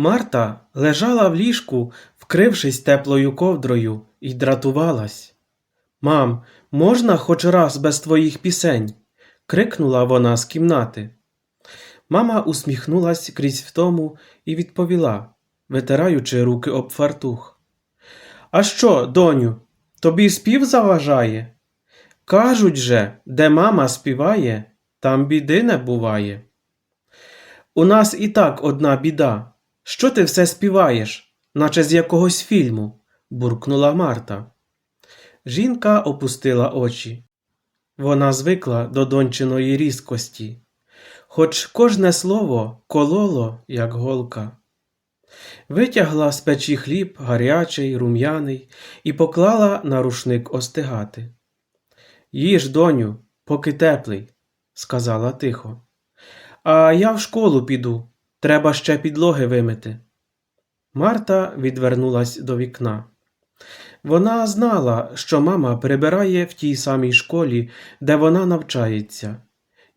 Марта лежала в ліжку, вкрившись теплою ковдрою, і дратувалась. Мам, можна хоч раз без твоїх пісень? крикнула вона з кімнати. Мама усміхнулась крізь втому і відповіла, витираючи руки об фартух. А що, доню, тобі спів заважає? Кажуть же, де мама співає, там біди не буває. У нас і так одна біда. Що ти все співаєш, наче з якогось фільму? буркнула Марта. Жінка опустила очі. Вона звикла до дончиної різкості, хоч кожне слово кололо, як голка. Витягла з печі хліб гарячий, рум'яний, і поклала на рушник остигати. Їж, доню, поки теплий, сказала тихо. А я в школу піду, треба ще підлоги вимити. Марта відвернулась до вікна. Вона знала, що мама прибирає в тій самій школі, де вона навчається,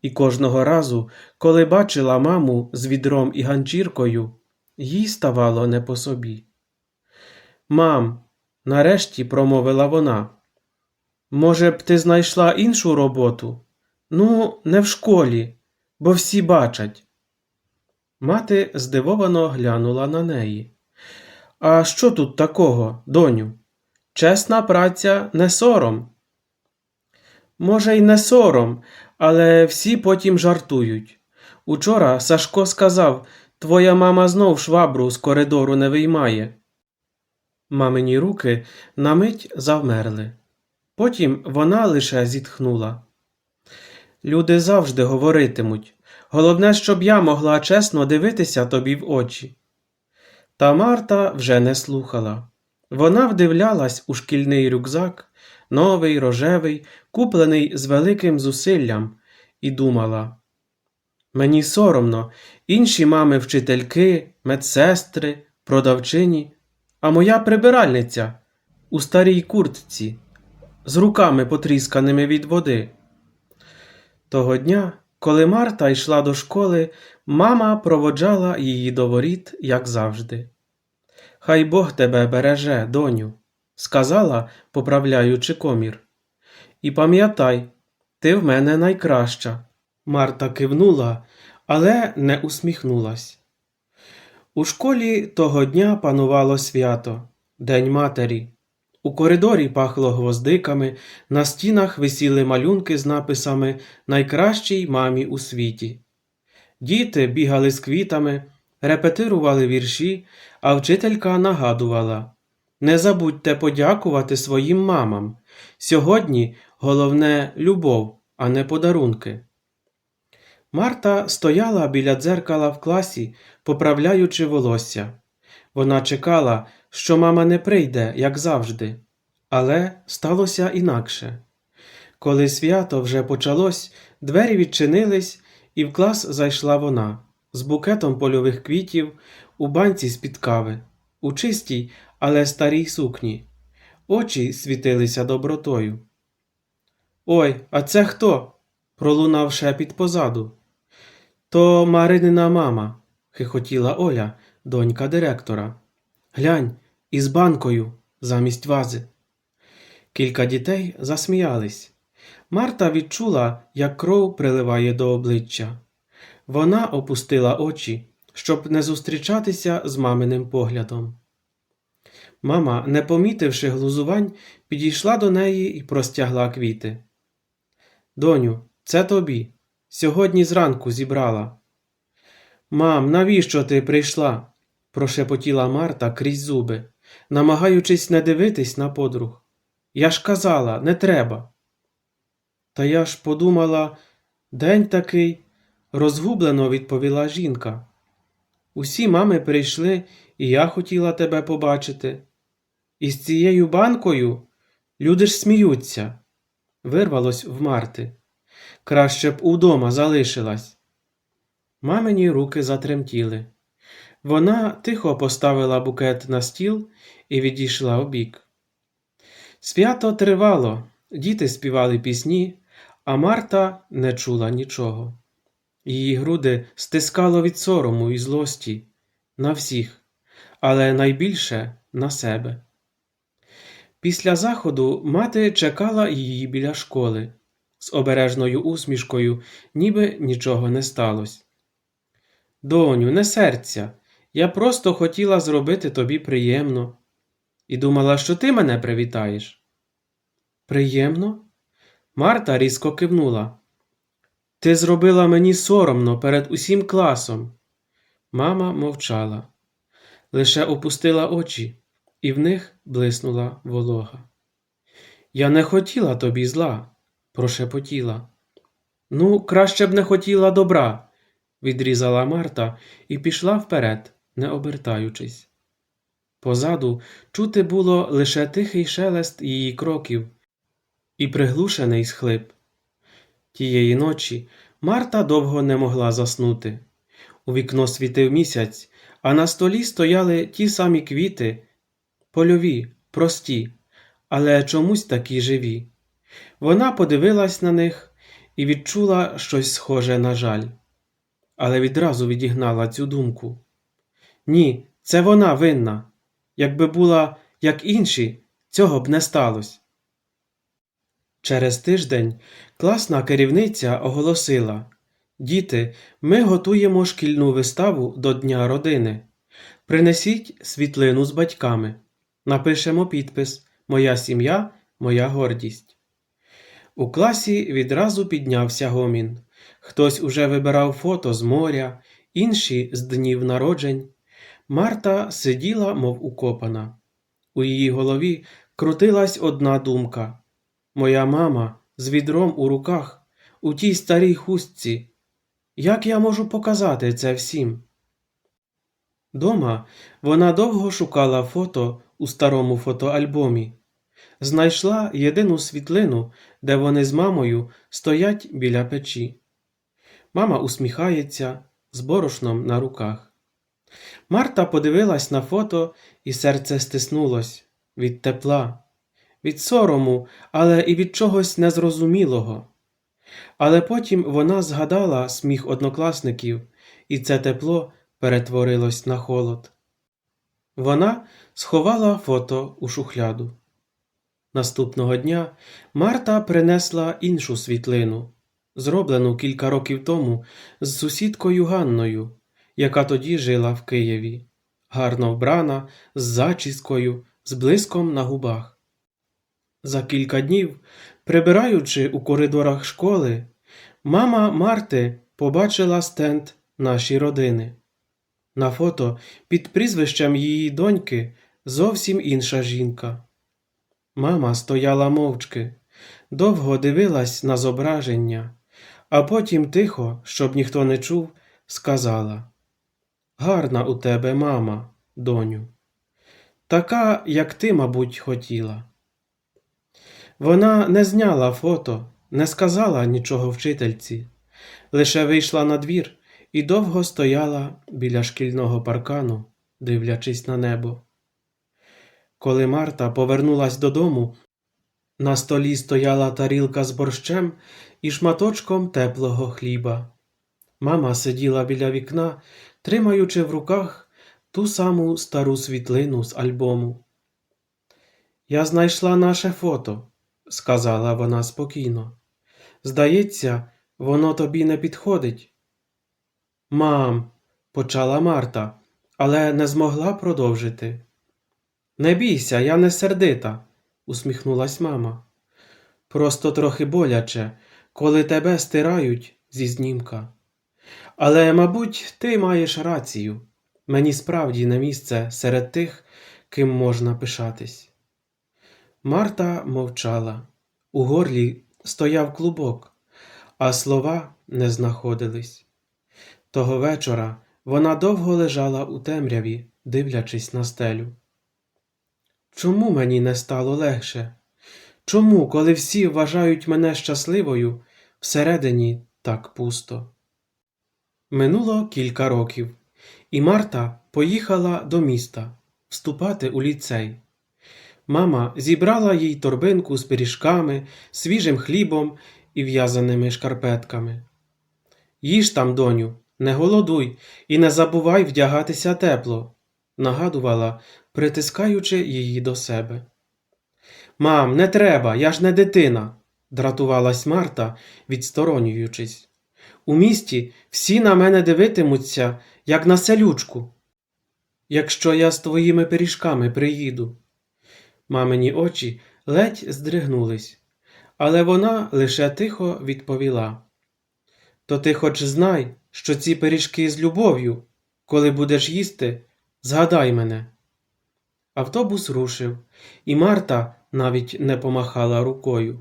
і кожного разу, коли бачила маму з відром і ганчіркою, їй ставало не по собі. Мам, нарешті промовила вона. Може б, ти знайшла іншу роботу? Ну, не в школі, бо всі бачать. Мати здивовано глянула на неї. А що тут такого, доню? Чесна праця не сором. Може, й не сором, але всі потім жартують. Учора Сашко сказав Твоя мама знов швабру з коридору не виймає. Мамині руки на мить завмерли. Потім вона лише зітхнула. Люди завжди говоритимуть. Головне, щоб я могла чесно дивитися тобі в очі. Та Марта вже не слухала. Вона вдивлялась у шкільний рюкзак, новий, рожевий, куплений з великим зусиллям, і думала Мені соромно, інші мами вчительки, медсестри, продавчині, а моя прибиральниця у старій куртці, з руками потрісканими від води. Того дня, коли Марта йшла до школи, мама проводжала її до воріт, як завжди. Хай Бог тебе береже, доню, сказала, поправляючи комір. І пам'ятай, ти в мене найкраща. Марта кивнула, але не усміхнулась. У школі того дня панувало свято, День матері. У коридорі пахло гвоздиками, на стінах висіли малюнки з написами Найкращій мамі у світі. Діти бігали з квітами, репетирували вірші, а вчителька нагадувала Не забудьте подякувати своїм мамам. Сьогодні головне любов, а не подарунки. Марта стояла біля дзеркала в класі, поправляючи волосся. Вона чекала, що мама не прийде, як завжди. Але сталося інакше. Коли свято вже почалось, двері відчинились, і в клас зайшла вона з букетом польових квітів у банці з-під кави, у чистій, але старій сукні. Очі світилися добротою. Ой, а це хто? пролунав шепіт позаду. То Маринина мама, хихотіла Оля, донька директора. Глянь, із банкою замість вази. Кілька дітей засміялись. Марта відчула, як кров приливає до обличчя. Вона опустила очі, щоб не зустрічатися з маминим поглядом. Мама, не помітивши глузувань, підійшла до неї і простягла квіти. Доню, це тобі. Сьогодні зранку зібрала. Мам, навіщо ти прийшла? прошепотіла Марта крізь зуби, намагаючись не дивитись на подруг. Я ж казала, не треба. Та я ж подумала, день такий, розгублено відповіла жінка. Усі мами прийшли, і я хотіла тебе побачити. І з цією банкою люди ж сміються, вирвалось в Марти. Краще б удома залишилась. Мамині руки затремтіли. Вона тихо поставила букет на стіл і відійшла обік. Свято тривало, діти співали пісні, а Марта не чула нічого. Її груди стискало від сорому і злості, на всіх, але найбільше на себе. Після заходу мати чекала її біля школи з обережною усмішкою, ніби нічого не сталося. Доню, не серця, я просто хотіла зробити тобі приємно і думала, що ти мене привітаєш. Приємно? Марта різко кивнула. Ти зробила мені соромно перед усім класом. Мама мовчала, лише опустила очі, і в них блиснула волога. Я не хотіла тобі зла, прошепотіла. Ну, краще б не хотіла добра, відрізала Марта і пішла вперед, не обертаючись. Позаду чути було лише тихий шелест її кроків і приглушений схлип. Тієї ночі Марта довго не могла заснути. У вікно світив місяць, а на столі стояли ті самі квіти, польові, прості, але чомусь такі живі. Вона подивилась на них і відчула щось схоже на жаль, але відразу відігнала цю думку. Ні, це вона винна. Якби була, як інші, цього б не сталося. Через тиждень класна керівниця оголосила Діти, ми готуємо шкільну виставу до Дня родини. Принесіть світлину з батьками. Напишемо підпис Моя сім'я, моя гордість. У класі відразу піднявся гомін. Хтось уже вибирав фото з моря, інші з днів народжень. Марта сиділа, мов укопана. У її голові крутилась одна думка Моя мама з відром у руках, у тій старій хустці. Як я можу показати це всім? Дома вона довго шукала фото у старому фотоальбомі. Знайшла єдину світлину, де вони з мамою стоять біля печі. Мама усміхається з борошном на руках. Марта подивилась на фото, і серце стиснулось від тепла, від сорому, але і від чогось незрозумілого. Але потім вона згадала сміх однокласників, і це тепло перетворилось на холод. Вона сховала фото у шухляду. Наступного дня Марта принесла іншу світлину, зроблену кілька років тому з сусідкою Ганною, яка тоді жила в Києві, гарно вбрана, з зачіскою, з блиском на губах. За кілька днів, прибираючи у коридорах школи, мама Марти побачила стенд наші родини. На фото під прізвищем її доньки зовсім інша жінка. Мама стояла мовчки, довго дивилась на зображення, а потім тихо, щоб ніхто не чув, сказала Гарна у тебе мама, доню, така, як ти, мабуть, хотіла. Вона не зняла фото, не сказала нічого вчительці, лише вийшла на двір і довго стояла біля шкільного паркану, дивлячись на небо. Коли Марта повернулась додому, на столі стояла тарілка з борщем і шматочком теплого хліба. Мама сиділа біля вікна, тримаючи в руках ту саму стару світлину з альбому. Я знайшла наше фото, сказала вона спокійно. Здається, воно тобі не підходить. Мам, почала Марта, але не змогла продовжити. Не бійся, я не сердита, усміхнулась мама. Просто трохи боляче, коли тебе стирають зі знімка. Але, мабуть, ти маєш рацію. Мені справді не місце серед тих, ким можна пишатись. Марта мовчала. У горлі стояв клубок, а слова не знаходились. Того вечора вона довго лежала у темряві, дивлячись на стелю. Чому мені не стало легше? Чому, коли всі вважають мене щасливою, всередині так пусто? Минуло кілька років, і Марта поїхала до міста вступати у ліцей. Мама зібрала їй торбинку з пиріжками, свіжим хлібом і в'язаними шкарпетками. Їж там, доню, не голодуй і не забувай вдягатися тепло, нагадувала, притискаючи її до себе. Мам, не треба, я ж не дитина, дратувалась Марта, відсторонюючись. У місті всі на мене дивитимуться, як на селючку. Якщо я з твоїми пиріжками приїду. Мамині очі ледь здригнулись, але вона лише тихо відповіла. То ти хоч знай, що ці пиріжки з любов'ю, коли будеш їсти, згадай мене. Автобус рушив, і Марта навіть не помахала рукою.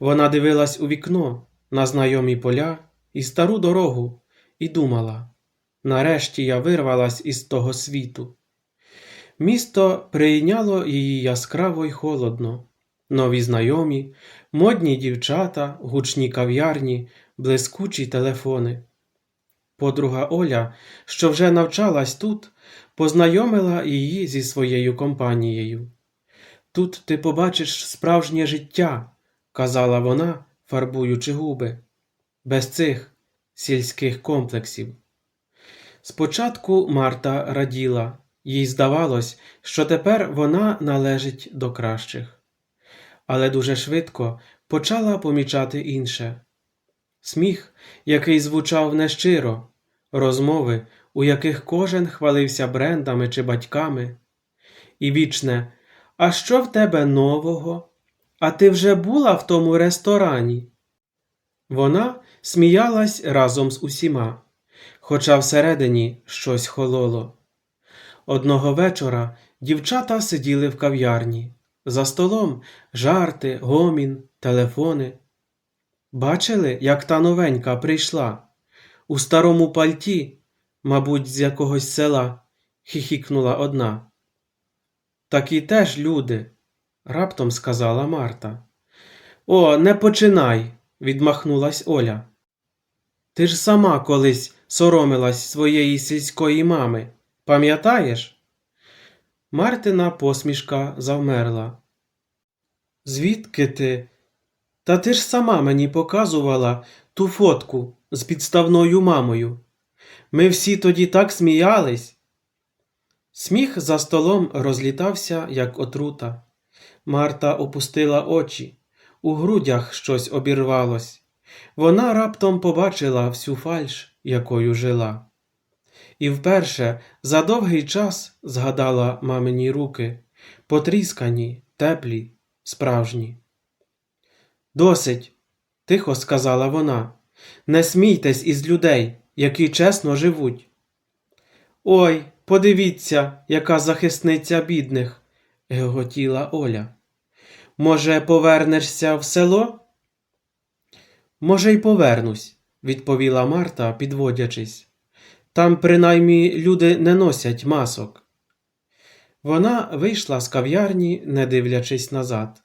Вона дивилась у вікно на знайомі поля і стару дорогу і думала нарешті я вирвалась із того світу. Місто прийняло її яскраво й холодно. Нові знайомі, модні дівчата, гучні кав'ярні, блискучі телефони. Подруга Оля, що вже навчалась тут, познайомила її зі своєю компанією. Тут ти побачиш справжнє життя, казала вона, фарбуючи губи, без цих сільських комплексів. Спочатку Марта раділа, їй здавалось, що тепер вона належить до кращих. Але дуже швидко почала помічати інше сміх, який звучав нещиро, розмови, у яких кожен хвалився брендами чи батьками, і вічне, а що в тебе нового? А ти вже була в тому ресторані? Вона сміялась разом з усіма, хоча всередині щось хололо. Одного вечора дівчата сиділи в кав'ярні. За столом жарти, гомін, телефони. Бачили, як та новенька прийшла? У старому пальті, мабуть, з якогось села, хіхікнула одна. Такі теж люди, раптом сказала Марта. О, не починай, відмахнулась Оля. Ти ж сама колись соромилась своєї сільської мами, пам'ятаєш? Мартина посмішка завмерла. Звідки ти? Та ти ж сама мені показувала ту фотку з підставною мамою. Ми всі тоді так сміялись. Сміх за столом розлітався, як отрута. Марта опустила очі, у грудях щось обірвалось. Вона раптом побачила всю фальш, якою жила. І вперше за довгий час згадала мамині руки, потріскані, теплі, справжні. Досить, тихо сказала вона, не смійтесь із людей, які чесно живуть. Ой, подивіться, яка захисниця бідних, геготіла Оля. Може, повернешся в село? Може, й повернусь, відповіла Марта, підводячись. Там, принаймні, люди не носять масок. Вона вийшла з кав'ярні, не дивлячись назад.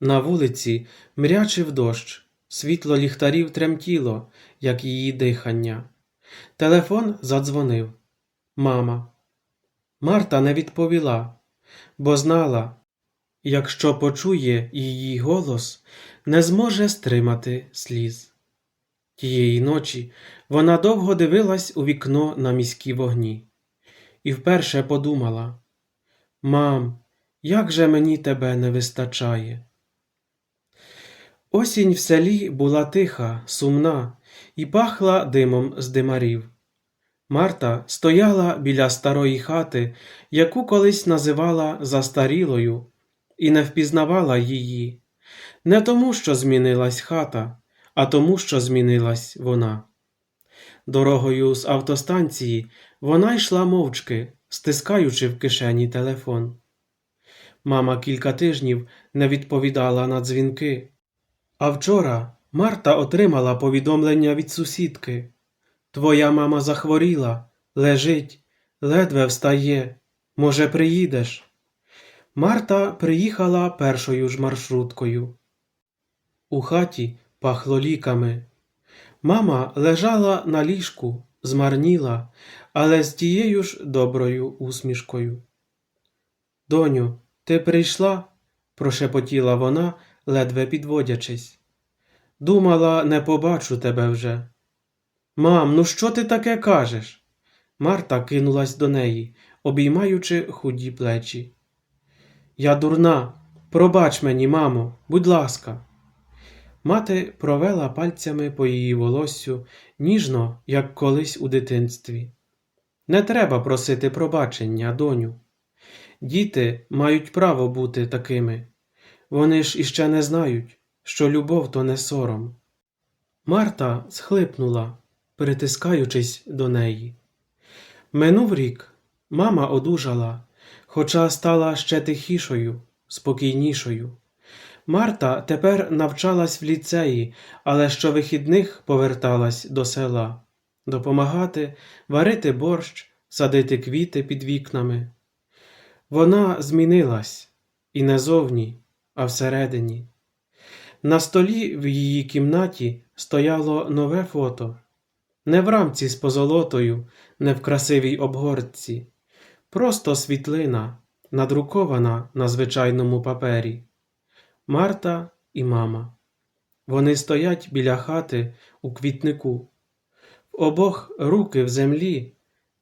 На вулиці мрячив дощ, світло ліхтарів тремтіло, як її дихання. Телефон задзвонив. Мама. Марта не відповіла, бо знала, якщо почує її голос, не зможе стримати сліз. Тієї ночі вона довго дивилась у вікно на міські вогні і вперше подумала Мам, як же мені тебе не вистачає? Осінь в селі була тиха, сумна і пахла димом з димарів. Марта стояла біля старої хати, яку колись називала застарілою, і не впізнавала її, не тому, що змінилась хата, а тому, що змінилась вона. Дорогою з автостанції вона йшла мовчки, стискаючи в кишені телефон. Мама кілька тижнів не відповідала на дзвінки. А вчора Марта отримала повідомлення від сусідки. Твоя мама захворіла, лежить, ледве встає. Може, приїдеш? Марта приїхала першою ж маршруткою. У хаті пахло ліками. Мама лежала на ліжку, змарніла, але з тією ж доброю усмішкою. Доню, ти прийшла? прошепотіла вона, ледве підводячись. Думала, не побачу тебе вже. Мам, ну що ти таке кажеш? Марта кинулась до неї, обіймаючи худі плечі. Я дурна, пробач мені, мамо, будь ласка. Мати провела пальцями по її волоссю ніжно, як колись у дитинстві. Не треба просити пробачення, доню. Діти мають право бути такими. Вони ж іще не знають, що любов то не сором. Марта схлипнула, притискаючись до неї. Минув рік, мама одужала, хоча стала ще тихішою, спокійнішою. Марта тепер навчалась в ліцеї, але щовихідних поверталась до села допомагати, варити борщ, садити квіти під вікнами. Вона змінилась і не зовні, а всередині. На столі в її кімнаті стояло нове фото. Не в рамці з позолотою, не в красивій обгортці, просто світлина, надрукована на звичайному папері. Марта і мама. Вони стоять біля хати у квітнику. В обох руки в землі,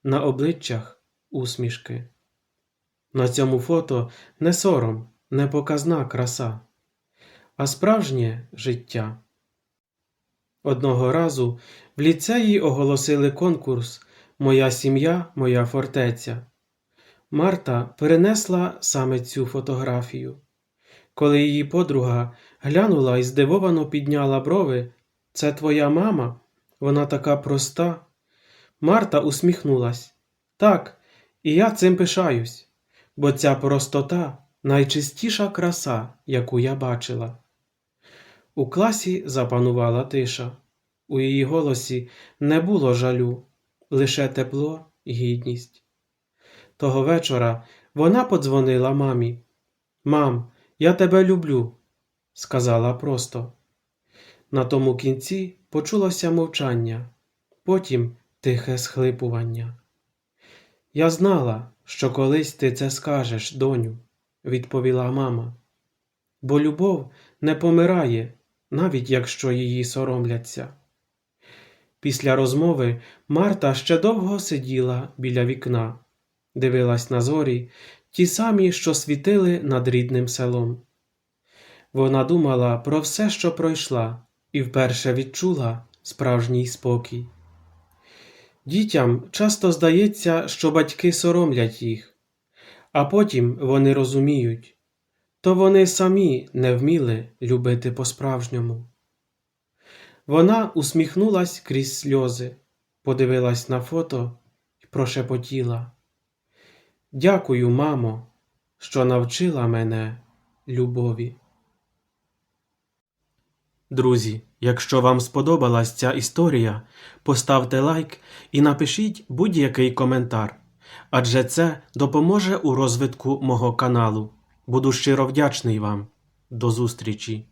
на обличчях усмішки. На цьому фото не сором, не показна краса, а справжнє життя. Одного разу в ліцеї оголосили конкурс Моя сім'я, моя фортеця. Марта перенесла саме цю фотографію. Коли її подруга глянула і здивовано підняла брови, це твоя мама? Вона така проста. Марта усміхнулась. Так, і я цим пишаюсь, бо ця простота найчистіша краса, яку я бачила. У класі запанувала тиша. У її голосі не було жалю, лише тепло і гідність. Того вечора вона подзвонила мамі. Мам, я тебе люблю, сказала просто. На тому кінці почулося мовчання, потім тихе схлипування. Я знала, що колись ти це скажеш, доню, відповіла мама. Бо любов не помирає, навіть якщо її соромляться. Після розмови Марта ще довго сиділа біля вікна, дивилась на зорі, ті самі, що світили над рідним селом. Вона думала про все, що пройшла, і вперше відчула справжній спокій. Дітям часто здається, що батьки соромлять їх, а потім вони розуміють, то вони самі не вміли любити по-справжньому. Вона усміхнулась крізь сльози, подивилась на фото і прошепотіла. Дякую, мамо, що навчила мене любові. Друзі, якщо вам сподобалась ця історія, поставте лайк і напишіть будь-який коментар, адже це допоможе у розвитку мого каналу. Буду щиро вдячний вам. До зустрічі!